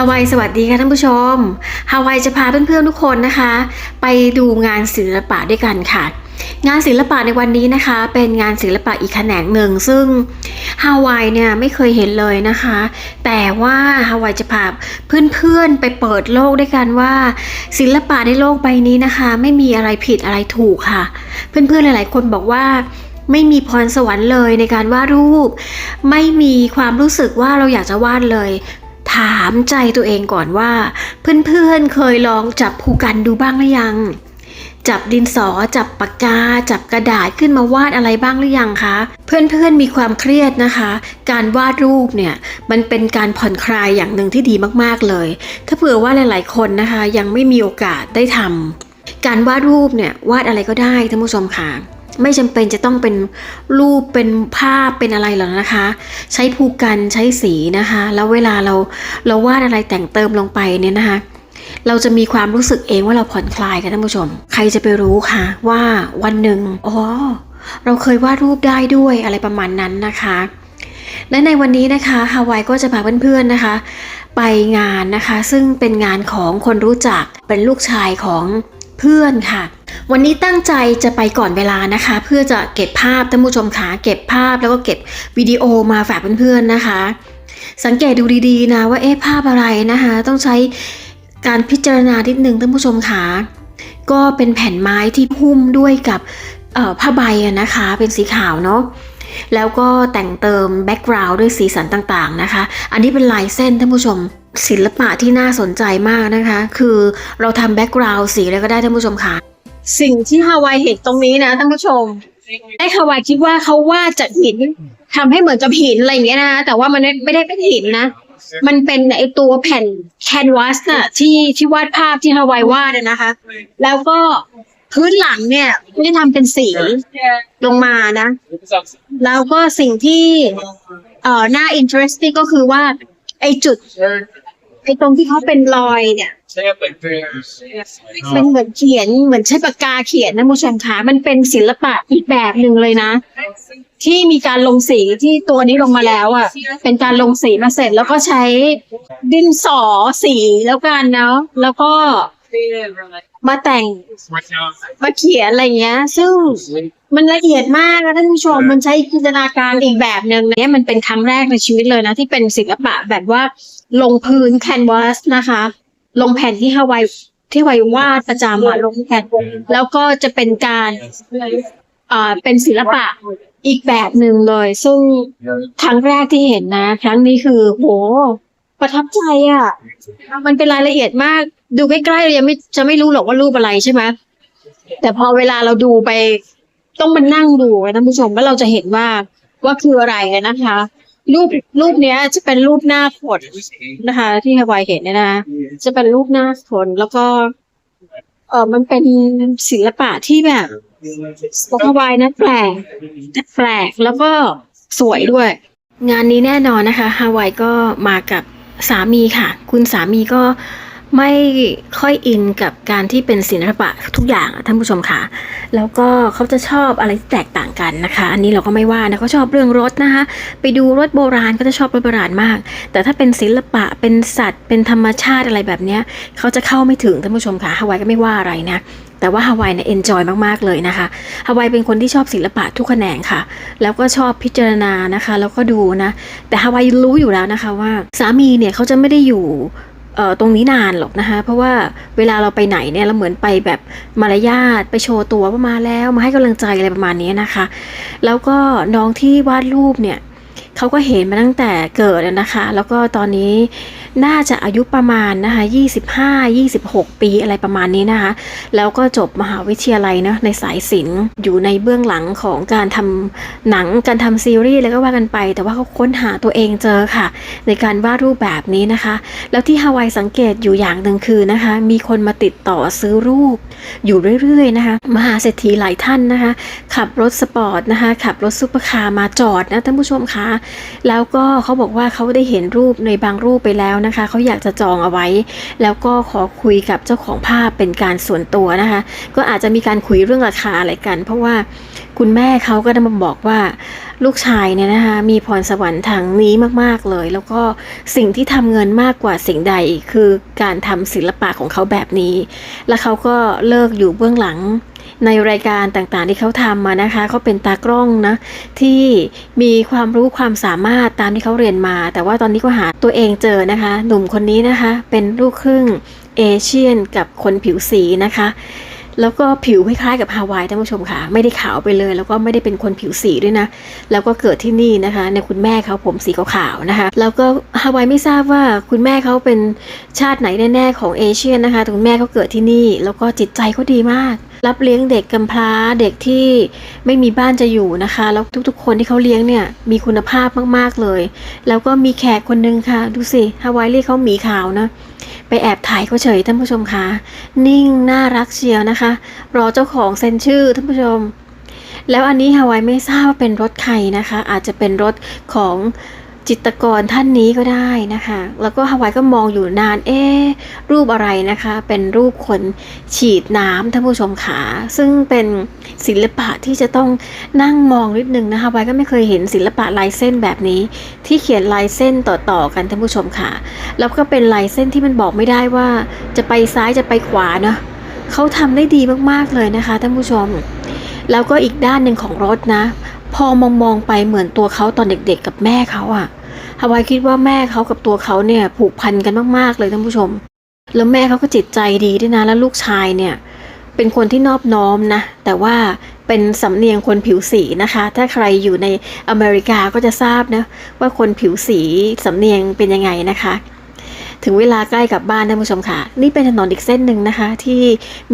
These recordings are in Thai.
าวายสวัสดีค่ะท่านผู้ชมฮาวายจะพาเพื่อนๆทุกคนนะคะ ไปดูงานศิลปะด้วยกันค่ะ งานศิลปะในวันนี้นะคะ เป็นงานศิลปะอีกแขนงหนึ่งซึ่งฮาวายเนี่ยไม่เคยเห็นเลยนะคะ แต่ว่าฮาวายจะพาเพื่อนๆไปเปิดโลกด้วยกันว่า ศิลปะในโลกใบนี้นะคะ ไม่มีอะไรผิดอะไรถูกค่ะ เพื่อนๆหลาย ๆ คนบอกว่าไม่มีพรสวรรค์เลยในการวาดรูป ไม่มีความรู้สึกว่าเราอยากจะวาดเลย ถามใจตัวเองก่อนว่า เพื่อนๆเคยลองจับภูกันดูบ้างหรือยัง จับดินสอจับปากกา จับกระดาษขึ้นมาวาดอะไรบ้างหรือยังคะ เพื่อนๆมีความเครียดนะคะ การวาดรูปเนี่ยมันเป็นการผ่อนคลายอย่างหนึ่งที่ดีมากๆเลย ถ้าเผื่อว่าหลาย ๆ คนนะคะ ยังไม่มีโอกาสได้ทำการวาดรูปเนี่ยวาดอะไรก็ได้ท่านผู้ชมค่ะ ไม่จำเป็นจะต้องเป็นรูปเป็นภาพเป็นอะไรหรอกนะคะ ใช้ภูกันใช้สีนะคะ แล้วเวลาเราเราวาดอะไรแต่งเติมลงไปเนี่ยนะคะ เราจะมีความรู้สึกเองว่าเราผ่อนคลายกันท่านผู้ชม ใครจะไปรู้คะว่าวันหนึ่งอ๋อเราเคยวาดรูปได้ด้วยอะไรประมาณนั้นนะคะ และในวันนี้นะคะฮาวายก็จะพาเพื่อนๆนะคะ ไปงานนะคะ ซึ่งเป็นงานของคนรู้จักเป็นลูกชายของ เพื่อนค่ะ วันนี้ตั้งใจจะไปก่อนเวลานะคะ เพื่อจะเก็บภาพท่านผู้ชมขาเก็บภาพแล้วก็เก็บวิดีโอมาฝากเพื่อนๆนะคะ สังเกตดูดีๆนะว่าเอ๊ะภาพอะไรนะคะ ต้องใช้การพิจารณานิดนึงท่านผู้ชมขาก็เป็นแผ่นไม้ที่หุ้มด้วยกับผ้าใบนะคะ เป็นสีขาวเนาะ แล้วก็แต่งเติมแบ็กกราวด์ด้วยสีสันต่างๆนะคะ อันนี้เป็นลายเส้นท่านผู้ชมศิลปะที่น่าสนใจมากนะคะ คือเราทำแบ็กกราวด์สีอะไรก็ได้ท่านผู้ชมค่ะ สิ่งที่ฮาวายเห็นตรงนี้นะท่านผู้ชมไอ้ฮาวายคิดว่าเขาวาดจากหินทำให้เหมือนกับหินอะไรอย่างเงี้ยนะคะแต่ว่ามันไม่ได้เป็นหินนะ มันเป็นไอตัวแผ่นแคนวาสน่ะที่ที่วาดภาพที่ฮาวายวาดนะคะ แล้วก็ พื้นหลังเนี่ยไม่ได้ทำเป็นสีลงมานะ แล้วก็สิ่งที่เอ่อน่า interesting ก็คือว่าไอจุดไอตรงที่เขาเป็นรอยเนี่ยเป็นเหมือนเขียนเหมือนใช้ปากกาเขียนนะมูชมคะมันเป็นศิลปะอีกแบบหนึ่งเลยนะ ที่มีการลงสีที่ตัวนี้ลงมาแล้วอะ เป็นการลงสีมาเสร็จแล้วก็ใช้ดินสอสีแล้วกันเนาะแล้วก็ มาแต่งมาเขียนอะไรเงี้ย ซึ่งมันละเอียดมากนะท่านผู้ชมมันใช้จินตนาการอีกแบบหนึ่งเนี่ยมันเป็นครั้งแรกในชีวิตเลยนะที่เป็นศิลปะแบบว่าลงพื้นแคนวาสนะคะ ลงแผ่นที่ฮาวายที่ฮาวายวาดประจำอะลงแผ่นแล้วก็จะเป็นการอ่าเป็นศิลปะอีกแบบหนึ่งเลย ซึ่งครั้งแรกที่เห็นนะ ครั้งนี้คือโหประทับใจอะ มันเป็นรายละเอียดมาก ดูใกล้ๆเรายังไม่จะไม่รู้หรอกว่ารูปอะไรใช่ไหมแต่พอเวลาเราดูไปต้องมานั่งดูนะท่านผู้ชมว่าเราจะเห็นว่าว่าคืออะไรกันนะคะ รูปรูปเนี้ย จะเป็นรูปหน้าคนนะคะ ที่ฮาวายเห็นเนี่ยนะจะเป็นรูปหน้าคนแล้วก็เออมันเป็นศิลปะที่แบบฮาวายนะแปลกแปลกแล้วก็สวยด้วย งานนี้แน่นอนนะคะฮาวายก็มากับสามีค่ะ คุณสามีก็ ไม่ค่อยอินกับการที่เป็นศิลปะทุกอย่างอะท่านผู้ชมค่ะ แล้วก็เขาจะชอบอะไรที่แตกต่างกันนะคะ อันนี้เราก็ไม่ว่านะเขาชอบเรื่องรถนะคะ ไปดูรถโบราณก็จะชอบรถโบราณมาก แต่ถ้าเป็นศิลปะเป็นสัตว์ เป็นธรรมชาติอะไรแบบนี้เขาจะเข้าไม่ถึงท่านผู้ชมค่ะฮาวายก็ไม่ว่าอะไรนะแต่ว่าฮาวายเนี่ยเอนจอยมาก ๆ เลยนะคะฮาวายเป็นคนที่ชอบศิลปะทุกแขนงค่ะ แล้วก็ชอบพิจารณานะคะ แล้วก็ดูนะ แต่ฮาวายรู้อยู่แล้วนะคะว่า สามีเนี่ยเขาจะไม่ได้อยู่ ตรงนี้นานหรอกนะคะ เพราะว่าเวลาเราไปไหนเนี่ยเราเหมือนไปแบบมารยาทไปโชว์ตัวว่ามาแล้วมาให้กำลังใจอะไรประมาณนี้นะคะ แล้วก็น้องที่วาดรูปเนี่ยเขาก็เห็นมาตั้งแต่เกิดนะคะ แล้วก็ตอนนี้น่าจะอายุประมาณนะคะ25 26 ปีอะไรประมาณนี้นะคะ แล้วก็จบมหาวิทยาลัยเนาะในสายศิลป์อยู่ในเบื้องหลังของการทำหนังการทำซีรีส์แล้วก็ว่ากันไป แต่ว่าเขาค้นหาตัวเองเจอค่ะ ในการวาดรูปแบบนี้นะคะ แล้วที่ฮาวายสังเกตอยู่อย่างหนึ่งคือนะคะ มีคนมาติดต่อซื้อรูป อยู่เรื่อยๆนะคะมหาเศรษฐีหลายท่านนะคะ ขับรถสปอร์ตนะคะขับรถซุปเปอร์คาร์มาจอดนะท่านผู้ชมคะแล้วก็เขาบอกว่าเขาได้เห็นรูปในบางรูปไปแล้วนะคะเขาอยากจะจองเอาไว้ แล้วก็ขอคุยกับเจ้าของภาพเป็นการส่วนตัวนะคะ ก็อาจจะมีการคุยเรื่องราคาอะไรกัน เพราะว่าคุณแม่เขาก็ได้มาบอกว่าลูกชายเนี่ยนะคะมีพรสวรรค์ทางนี้มากๆเลย แล้วก็สิ่งที่ทำเงินมากกว่าสิ่งใดคือการทำศิลปะของเขาแบบนี้ แล้วเขาก็เลิกอยู่เบื้องหลัง ในรายการต่างๆที่เขาทำมานะคะเขาเป็นตากล้องนะที่มีความรู้ความสามารถตามที่เขาเรียนมา แต่ว่าตอนนี้ก็หาตัวเองเจอนะคะ หนุ่มคนนี้นะคะเป็นลูกครึ่งเอเชียนกับคนผิวสีนะคะแล้วก็ผิวคล้ายๆกับฮาวายท่านผู้ชมค่ะ ไม่ได้ขาวไปเลย แล้วก็ไม่ได้เป็นคนผิวสีด้วยนะ แล้วก็เกิดที่นี่นะคะ ในคุณแม่เขาผมสีขาวๆนะคะ แล้วก็ฮาวายไม่ทราบว่าคุณแม่เขาเป็นชาติไหนแน่ๆของเอเชียนะคะคุณแม่เขาเกิดที่นี่ แล้วก็จิตใจเขาดีมาก รับเลี้ยงเด็กกำพร้าเด็กที่ไม่มีบ้านจะอยู่นะคะ แล้วทุกๆ คนที่เขาเลี้ยงเนี่ยมีคุณภาพมากๆเลย แล้วก็มีแขกคนนึงค่ะ ดูสิฮาวายเรียกเขาหมีขาวนะไปแอบถ่ายเขาเฉยท่านผู้ชมคะนิ่งน่ารักเชียวนะคะ รอเจ้าของเซ็นชื่อท่านผู้ชม แล้วอันนี้ฮาวายไม่ทราบว่าเป็นรถใครนะคะ อาจจะเป็นรถของ จิตกรท่านนี้ก็ได้นะคะ แล้วก็ฮาวายก็มองอยู่นาน เอ๊ะรูปอะไรนะคะ เป็นรูปคนฉีดน้ำท่านผู้ชมขา ซึ่งเป็นศิลปะที่จะต้องนั่งมองนิดนึงนะคะฮาวายก็ไม่เคยเห็นศิลปะลายเส้นแบบนี้ ที่เขียนลายเส้นต่อๆกันท่านผู้ชมค่ะแล้วก็เป็นลายเส้นที่มันบอกไม่ได้ว่า จะไปซ้ายจะไปขวาเนาะเขาทำได้ดีมากๆเลยนะคะท่านผู้ชม แล้วก็อีกด้านหนึ่งของรถนะพอมองมองๆไปเหมือนตัวเขาตอนเด็กๆกับแม่เขาอะ ฮาวายคิดว่าแม่เขากับตัวเขาเนี่ยผูกพันกันมากๆเลยท่านผู้ชม แล้วแม่เขาก็จิตใจดีด้วยนะแล้วลูกชายเนี่ยเป็นคนที่นอบน้อมนะ แต่ว่าเป็นสำเนียงคนผิวสีนะคะ ถ้าใครอยู่ในอเมริกาก็จะทราบนะว่าคนผิวสีสำเนียงเป็นยังไงนะคะ ถึงเวลาใกล้กลับบ้านท่านผู้ชมค่ะ นี่เป็นถนนอีกเส้นหนึ่งนะคะ ที่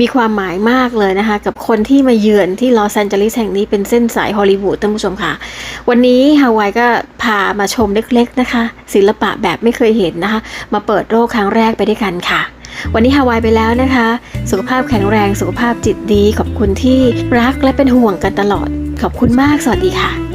มีความหมายมากเลยนะคะ กับคนที่มาเยือนที่ลอสแอนเจลิสแห่งนี้เป็นเส้นสายฮอลลีวูดท่านผู้ชมค่ะ วันนี้ฮาวายก็พามาชมเล็กๆนะคะ ศิลปะแบบไม่เคยเห็นนะคะ มาเปิดโลกครั้งแรกไปด้วยกันค่ะวันนี้ฮาวายไปแล้วนะคะ สุขภาพแข็งแรง สุขภาพจิตดี ขอบคุณที่รักและเป็นห่วงกันตลอด ขอบคุณมาก สวัสดีค่ะ